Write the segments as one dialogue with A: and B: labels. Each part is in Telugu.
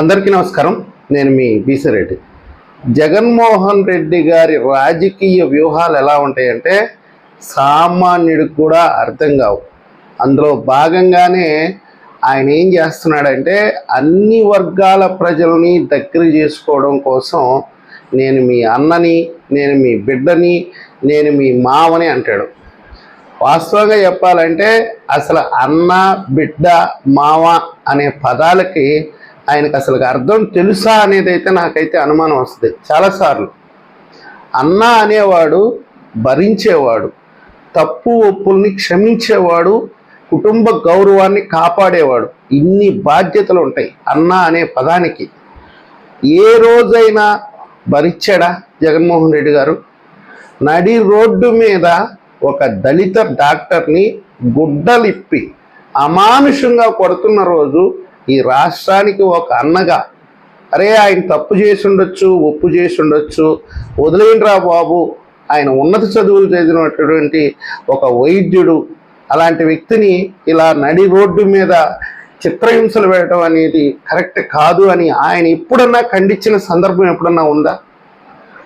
A: అందరికీ నమస్కారం. నేను మీ బీసీ రెడ్డి. జగన్మోహన్ రెడ్డి గారి రాజకీయ వ్యూహాలు ఎలా ఉంటాయంటే సామాన్యుడికి కూడా అర్థం కావు. అందులో భాగంగానే ఆయన ఏం చేస్తున్నాడంటే అన్ని వర్గాల ప్రజల్ని దగ్గర చేసుకోవడం కోసం నేను మీ అన్నని నేను మీ బిడ్డని నేను మీ మావని అంటాడు. వాస్తవంగా చెప్పాలంటే అసలు అన్న బిడ్డ మావ అనే పదాలకి ఆయనకు అసలు అర్థం తెలుసా అనేది అయితే నాకైతే అనుమానం వస్తుంది. చాలాసార్లు అన్న అనేవాడు భరించేవాడు తప్పు ఒప్పుల్ని క్షమించేవాడు కుటుంబ గౌరవాన్ని కాపాడేవాడు. ఇన్ని బాధ్యతలు ఉంటాయి అన్న అనే పదానికి. ఏ రోజైనా భరించాడా జగన్మోహన్ రెడ్డి గారు? నడి రోడ్డు మీద ఒక దళిత డాక్టర్ని గుడ్డలిప్పి అమానుషంగా కొడుతున్న రోజు ఈ రాష్ట్రానికి ఒక అన్నగా అరే ఆయన తప్పు చేసి ఉండొచ్చు ఒప్పు చేసి ఉండొచ్చు వదిలేయండిరా బాబు ఆయన ఉన్నత చదువులు చదివినటువంటి ఒక వైద్యుడు అలాంటి వ్యక్తిని ఇలా నడి రోడ్డు మీద చిత్రహింసలు పెట్టడం అనేది కరెక్ట్ కాదు అని ఆయన ఎప్పుడన్నా ఖండించిన సందర్భం ఎప్పుడన్నా ఉందా?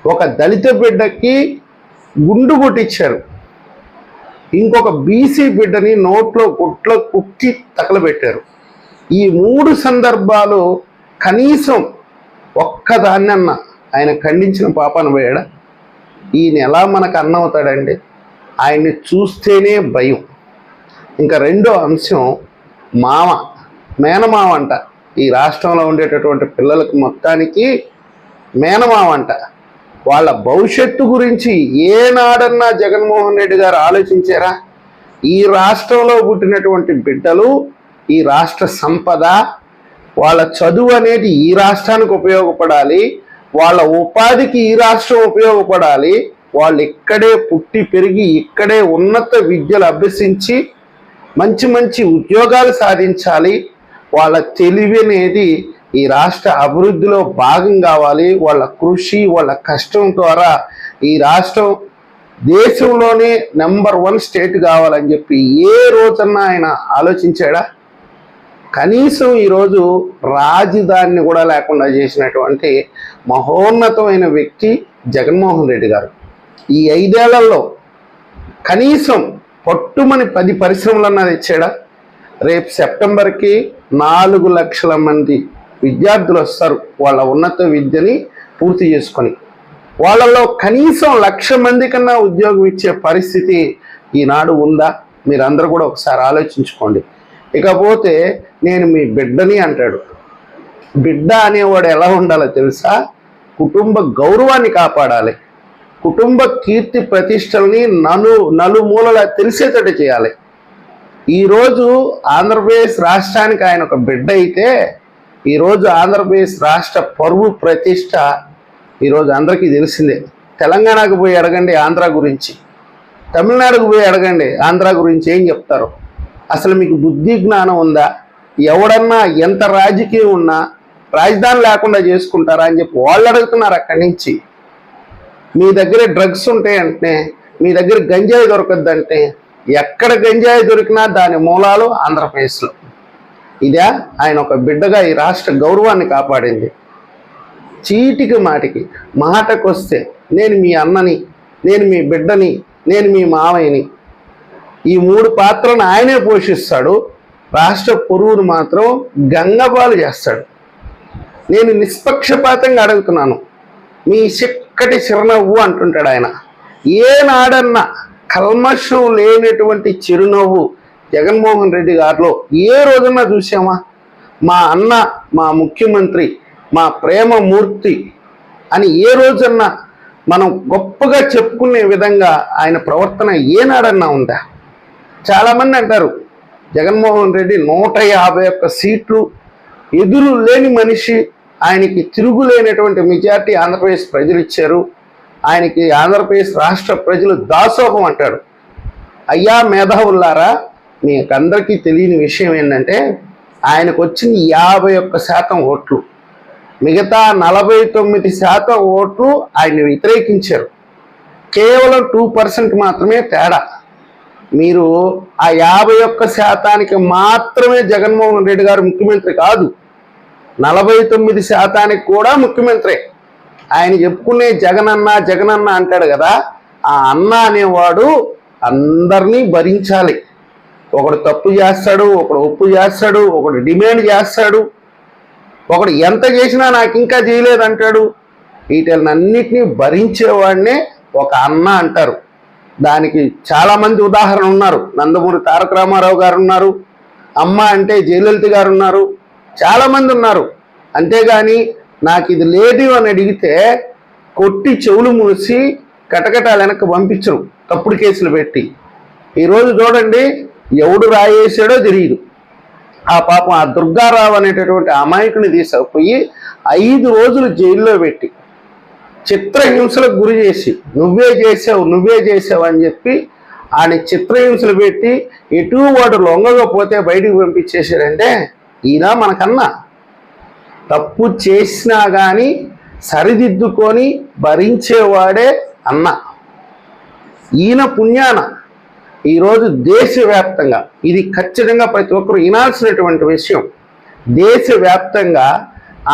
A: ఒక దళిత బిడ్డకి గుండు కొట్టించారు. ఇంకొక బీసీ బిడ్డని నోట్లో గుట్లో కుక్కి తగలబెట్టారు. ఈ మూడు సందర్భాలు కనీసం ఒక్కదాన్నన్న ఆయన ఖండించిన పాపాన్ని పోయాడా? ఈయన ఎలా మనకు అన్నవుతాడండి ఆయన్ని చూస్తేనే భయం. ఇంకా రెండో అంశం మామ మేనమావ అంట. ఈ రాష్ట్రంలో ఉండేటటువంటి పిల్లలకు మొత్తానికి మేనమామ అంట. వాళ్ళ భవిష్యత్తు గురించి ఏనాడన్నా జగన్మోహన్ రెడ్డి గారు ఆలోచించారా? ఈ రాష్ట్రంలో పుట్టినటువంటి బిడ్డలు ఈ రాష్ట్ర సంపద వాళ్ళ చదువు అనేది ఈ రాష్ట్రానికి ఉపయోగపడాలి వాళ్ళ ఉపాధికి ఈ రాష్ట్రం ఉపయోగపడాలి వాళ్ళు ఇక్కడే పుట్టి పెరిగి ఇక్కడే ఉన్నత విద్యలు అభ్యసించి మంచి మంచి ఉద్యోగాలు సాధించాలి. వాళ్ళ తెలివి అనేది ఈ రాష్ట్ర అభివృద్ధిలో భాగం కావాలి. వాళ్ళ కృషి వాళ్ళ కష్టం ద్వారా ఈ రాష్ట్రం దేశంలోనే నెంబర్ వన్ స్టేట్ కావాలని చెప్పి ఏ రోజన్నా ఆయన ఆలోచించాడా? కనీసం ఈరోజు రాజధానిని కూడా లేకుండా చేసినటువంటి మహోన్నతమైన వ్యక్తి జగన్మోహన్ రెడ్డి గారు. ఈ ఐదేళ్ళలో కనీసం పట్టుమని పది పరిశ్రమలన్నా తెచ్చాడా? రేపు సెప్టెంబర్కి నాలుగు లక్షల మంది విద్యార్థులు వస్తారు వాళ్ళ ఉన్నత విద్యని పూర్తి చేసుకొని. వాళ్ళలో కనీసం లక్ష మంది కన్నా ఉద్యోగం ఇచ్చే పరిస్థితి ఈనాడు ఉందా? మీరందరూ కూడా ఒకసారి ఆలోచించుకోండి. ఇకపోతే నేను మీ బిడ్డని అంటాడు. బిడ్డ అనేవాడు ఎలా ఉండాలో తెలుసా? కుటుంబ గౌరవాన్ని కాపాడాలి. కుటుంబ కీర్తి ప్రతిష్టల్ని నలు నలుమూలలా తెలిసేటట్టు చేయాలి. ఈరోజు ఆంధ్రప్రదేశ్ రాష్ట్రానికి ఆయన ఒక బిడ్డ అయితే ఈరోజు ఆంధ్రప్రదేశ్ రాష్ట్ర పరువు ప్రతిష్ట ఈరోజు అందరికీ తెలిసిందే. తెలంగాణకు పోయి అడగండి ఆంధ్ర గురించి. తమిళనాడుకు పోయి అడగండి ఆంధ్ర గురించి ఏం చెప్తారు. అసలు మీకు బుద్ధి జ్ఞానం ఉందా? ఎవడన్నా ఎంత రాజకీయం ఉన్నా రాజధాని లేకుండా చేసుకుంటారా అని చెప్పి వాళ్ళు అడుగుతున్నారు అక్కడి నుంచి. మీ దగ్గర డ్రగ్స్ ఉంటాయంటే మీ దగ్గర గంజాయి దొరకద్దంటే ఎక్కడ గంజాయి దొరికినా దాని మూలాలు ఆంధ్రప్రదేశ్లో. ఇదే ఆయన ఒక బిడ్డగా ఈ రాష్ట్ర గౌరవాన్ని కాపాడింది. చీటికి మాటికి మాటకొస్తే నేను మీ అన్నని నేను మీ బిడ్డని నేను మీ మావయ్యని ఈ మూడు పాత్రలను ఆయనే పోషిస్తాడు. రాష్ట్ర పొరువును మాత్రం గంగపాలు చేస్తాడు. నేను నిష్పక్షపాతంగా అడుగుతున్నాను. మీ చిక్కటి చిరునవ్వు అంటుంటాడు ఆయన. ఏనాడన్నా కల్మషం లేనటువంటి చిరునవ్వు జగన్మోహన్ రెడ్డి గారిలో ఏ రోజున చూసామా? మా అన్న మా ముఖ్యమంత్రి మా ప్రేమ మూర్తి అని ఏ రోజన్నా మనం గొప్పగా చెప్పుకునే విధంగా ఆయన ప్రవర్తన ఏనాడన్నా ఉందా? చాలామంది అంటారు జగన్మోహన్ రెడ్డి నూట యాభై ఒక్క సీట్లు ఎదురు లేని మనిషి ఆయనకి తిరుగులేనటువంటి మెజార్టీ ఆంధ్రప్రదేశ్ ప్రజలు ఇచ్చారు ఆయనకి ఆంధ్రప్రదేశ్ రాష్ట్ర ప్రజలు దాసోహం అంటాడు అయ్యా మేధావుల్లారా మీకు అందరికీ తెలియని విషయం ఏంటంటే ఆయనకు వచ్చిన యాభై ఒక్క శాతం ఓట్లు మిగతా నలభై తొమ్మిది శాతం ఓట్లు ఆయన వ్యతిరేకించారు. కేవలం టూ పర్సెంట్ మాత్రమే తేడా. మీరు ఆ యాభై ఒక్క శాతానికి మాత్రమే జగన్మోహన్ రెడ్డి గారు ముఖ్యమంత్రి కాదు. నలభై తొమ్మిది శాతానికి కూడా ముఖ్యమంత్రి. ఆయన చెప్పుకునే జగనన్న జగనన్న అంటాడు కదా ఆ అన్న అనేవాడు అందరినీ భరించాలి. ఒకడు తప్పు చేస్తాడు ఒకడు ఒప్పు చేస్తాడు ఒకడు డిమాండ్ చేస్తాడు. ఒకడు ఎంత చేసినా నాకు ఇంకా చేయలేదంటాడు. అంటాడు భరించేవాడినే ఒక అన్న అంటారు. దానికి చాలామంది ఉదాహరణ ఉన్నారు. నందమూరి తారక రామారావు గారు ఉన్నారు అమ్మ అంటే జయలలిత గారు ఉన్నారు చాలామంది ఉన్నారు. అంతేగాని నాకు ఇది లేదు అని అడిగితే కొట్టి చెవులు మూసి కటకటాలు వెనక్కి పంపించరు. తప్పుడు కేసులు పెట్టి. ఈరోజు చూడండి ఎవడు రాయేసాడో తెలియదు ఆ పాపం ఆ దుర్గారావు అనేటటువంటి అమాయకుని తీసుకుపోయి ఐదు రోజులు జైల్లో పెట్టి చిత్రహింసలకు గురి చేసి నువ్వే చేసావు నువ్వే చేసావు అని చెప్పి ఆయన చిత్రహింసలు పెట్టి ఎటు వాడు లొంగకపోతే బయటికి పంపించేశాడంటే ఈయన మనకన్నా. తప్పు చేసినా కానీ సరిదిద్దుకొని భరించేవాడే అన్న. ఈయన పుణ్యాన. ఈరోజు దేశవ్యాప్తంగా ఇది ఖచ్చితంగా ప్రతి ఒక్కరు వినాల్సినటువంటి విషయం. దేశవ్యాప్తంగా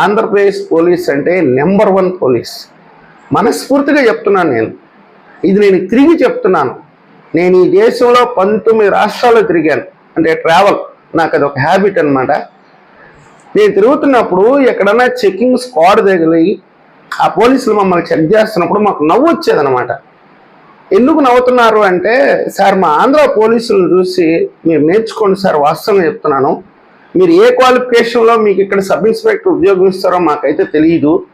A: ఆంధ్రప్రదేశ్ పోలీస్ అంటే నెంబర్ వన్ పోలీస్. మనస్ఫూర్తిగా చెప్తున్నాను నేను. ఇది నేను తిరిగి చెప్తున్నాను. నేను ఈ దేశంలో పంతొమ్మిది రాష్ట్రాల్లో తిరిగాను. అంటే ట్రావెల్ నాకు అది ఒక హ్యాబిట్ అనమాట నేను తిరుగుతున్నప్పుడు ఎక్కడన్నా చెకింగ్ స్క్వాడ్ తగిలి ఆ పోలీసులు మమ్మల్ని చెక్ చేస్తున్నప్పుడు మాకు నవ్వు వచ్చేదనమాట ఎందుకు నవ్వుతున్నారు అంటే సార్ మా ఆంధ్ర పోలీసులను చూసి మీరు నేర్చుకోండి సార్ వాస్తవంగా చెప్తున్నాను. మీరు ఏ క్వాలిఫికేషన్లో మీకు ఇక్కడ సబ్ ఇన్స్పెక్టర్ ఉద్యోగం ఇస్తారో మాకైతే తెలియదు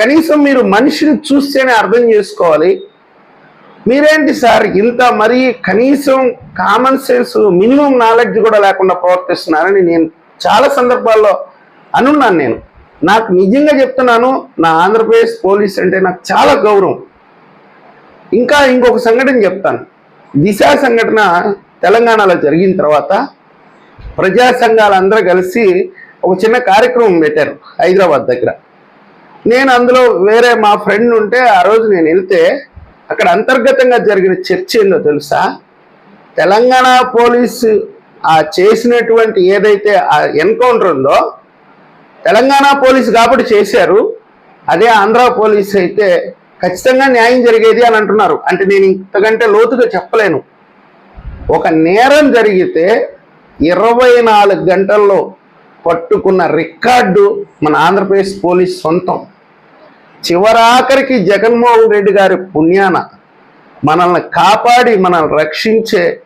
A: కనీసం మీరు మనిషిని చూస్తేనే అర్థం చేసుకోవాలి. మీరేంటి సార్ ఇంత మరీ కనీసం కామన్ సెన్స్ మినిమం నాలెడ్జ్ కూడా లేకుండా ప్రవర్తిస్తున్నారని నేను చాలా సందర్భాల్లో అనున్నాను నేను. నాకు నిజంగా చెప్తున్నాను నా ఆంధ్రప్రదేశ్ పోలీస్ అంటే నాకు చాలా గౌరవం. ఇంకా ఇంకొక సంఘటన చెప్తాను. దిశ సంఘటన తెలంగాణలో జరిగిన తర్వాత ప్రజా సంఘాలందరూ కలిసి ఒక చిన్న కార్యక్రమం పెట్టారు హైదరాబాద్ దగ్గర. నేను అందులో వేరే మా ఫ్రెండ్ ఉంటే ఆ రోజు నేను వెళ్తే అక్కడ అంతర్గతంగా జరిగిన చర్చ ఏందో తెలుసా? తెలంగాణ పోలీసు ఆ చేసినటువంటి ఏదైతే ఆ ఎన్కౌంటర్ ఉందో తెలంగాణ పోలీసు కాబట్టి చేశారు. అదే ఆంధ్ర పోలీస్ అయితే ఖచ్చితంగా న్యాయం జరిగేది అని అంటున్నారు. అంటే నేను ఇంతకంటే లోతుగా చెప్పలేను. ఒక నేరం జరిగితే ఇరవై నాలుగు గంటల్లో పట్టుకున్న రికార్డు మన ఆంధ్రప్రదేశ్ పోలీస్ సొంతం. చివరాఖరికి జగన్మోహన్ రెడ్డి గారి పుణ్యాన మనల్ని కాపాడి మనల్ని రక్షించే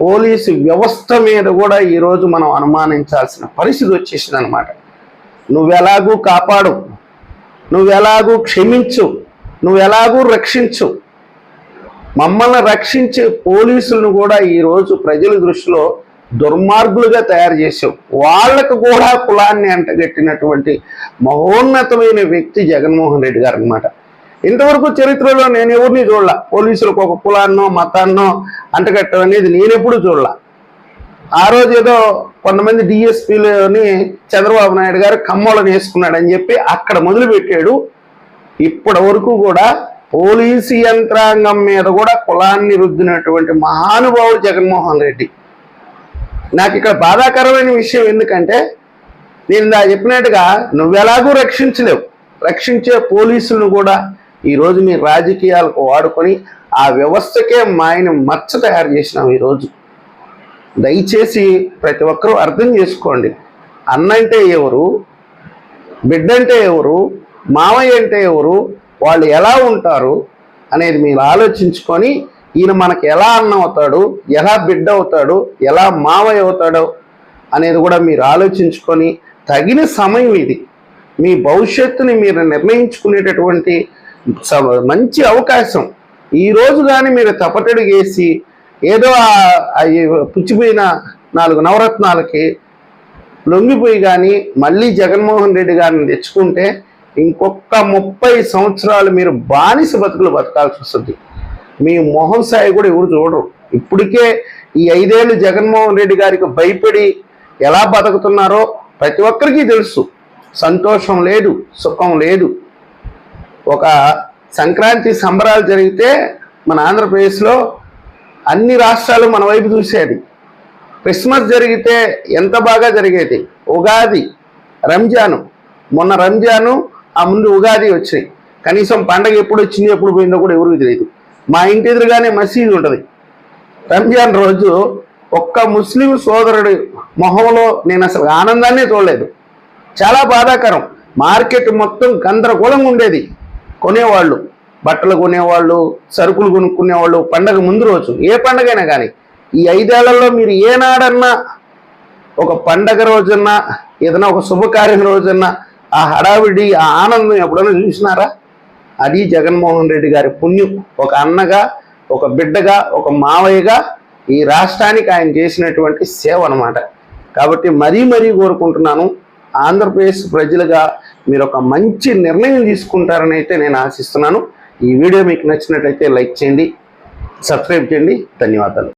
A: పోలీసు వ్యవస్థ మీద కూడా ఈరోజు మనం అనుమానించాల్సిన పరిస్థితి వచ్చేసింది అనమాట నువ్వెలాగూ కాపాడు నువ్వెలాగూ క్షమించు నువ్వెలాగూ రక్షించు. మమ్మల్ని రక్షించే పోలీసులను కూడా ఈరోజు ప్రజల దృష్టిలో దుర్మార్గులుగా తయారు చేసావు వాళ్ళకు కూడా కులాన్ని అంటగట్టినటువంటి మహోన్నతమైన వ్యక్తి జగన్మోహన్ రెడ్డి గారు అనమాట ఇంతవరకు చరిత్రలో నేను ఎవరిని చూడలా? పోలీసులకు ఒక కులాన్నో మతాన్నో అంటగట్టడం అనేది నేనెప్పుడు చూడలా. ఆ రోజు ఏదో కొంతమంది డిఎస్పీలోని చంద్రబాబు నాయుడు గారు కమ్మోళని వేసుకున్నాడని చెప్పి అక్కడ మొదలుపెట్టాడు. ఇప్పటి వరకు కూడా పోలీసు యంత్రాంగం మీద కూడా కులాన్ని రుద్దినటువంటి మహానుభావుడు జగన్మోహన్ రెడ్డి. నాకు ఇక్కడ బాధాకరమైన విషయం ఎందుకంటే నేను ఇందా చెప్పినట్టుగా నువ్వెలాగూ రక్షించలేవు. రక్షించే పోలీసులను కూడా ఈరోజు మీ రాజకీయాలకు వాడుకొని ఆ వ్యవస్థకే మాయని మచ్చ తయారు చేసినాం ఈరోజు దయచేసి ప్రతి ఒక్కరూ అర్థం చేసుకోండి. అన్న అంటే ఎవరు? బిడ్డ అంటే ఎవరు? మామయ్య అంటే ఎవరు? వాళ్ళు ఎలా ఉంటారు? అనేది మీరు ఆలోచించుకొని ఈయన మనకు ఎలా అన్న అవుతాడు ఎలా బిడ్డ అవుతాడు ఎలా మావయ్య అవుతాడో అనేది కూడా మీరు ఆలోచించుకొని తగిన సమయం ఇది. మీ భవిష్యత్తుని మీరు నిర్ణయించుకునేటటువంటి స- మంచి అవకాశం. ఈరోజు కానీ మీరు తపటడుగేసి ఏదో పుచ్చిపోయిన నాలుగు నవరత్నాలకి లొంగిపోయి కానీ మళ్ళీ జగన్మోహన్ రెడ్డి గారిని తెచ్చుకుంటే ఇంకొక ముప్పై సంవత్సరాలు మీరు బానిస బతుకులు బతకాల్సి వస్తుంది. మీ మొహం సాయి కూడా ఎవరు చూడరు. ఇప్పటికే ఈ ఐదేళ్ళు జగన్మోహన్ రెడ్డి గారికి భయపడి ఎలా బతుకుతున్నారో ప్రతి ఒక్కరికి తెలుసు. సంతోషం లేదు సుఖం లేదు. ఒక సంక్రాంతి సంబరాలు జరిగితే మన ఆంధ్రప్రదేశ్లో అన్ని రాష్ట్రాలు మన వైపు చూసేది. క్రిస్మస్ జరిగితే ఎంత బాగా జరిగేది? ఉగాది రంజాను. మొన్న రంజాను ఆ ముందు ఉగాది వచ్చాయి కనీసం పండగ ఎప్పుడు వచ్చింది ఎప్పుడు పోయిందో కూడా ఎవరికి తెలియదు. మా ఇంటి ఎదురుగానే మసీదు ఉంటుంది. రంజాన్ రోజు ఒక్క ముస్లిం సోదరుడి మొహంలో నేను అసలు ఆనందాన్నే చూడలేదు. చాలా బాధాకరం. మార్కెట్ మొత్తం గందరగోళంగా ఉండేది. కొనేవాళ్ళు బట్టలు కొనేవాళ్ళు సరుకులు కొనుక్కునేవాళ్ళు పండగ ముందు రోజు ఏ పండగైనా కానీ. ఈ ఐదేళ్ళలో మీరు ఏనాడన్నా ఒక పండగ రోజన్నా ఏదైనా ఒక శుభకార్యం రోజన్నా ఆ హడావిడి ఆ ఆనందం ఎప్పుడైనా చూసినారా? అది జగన్మోహన్ రెడ్డి గారి పుణ్యం. ఒక అన్నగా ఒక బిడ్డగా ఒక మావయ్యగా ఈ రాష్ట్రానికి ఆయన చేసినటువంటి సేవ అన్నమాట. కాబట్టి మరీ మరీ కోరుకుంటున్నాను ఆంధ్రప్రదేశ్ ప్రజలుగా మీరు ఒక మంచి నిర్ణయం తీసుకుంటారని అయితే నేను ఆశిస్తున్నాను. ఈ వీడియో మీకు నచ్చినట్లయితే లైక్ చేయండి సబ్స్క్రైబ్ చేయండి. ధన్యవాదాలు.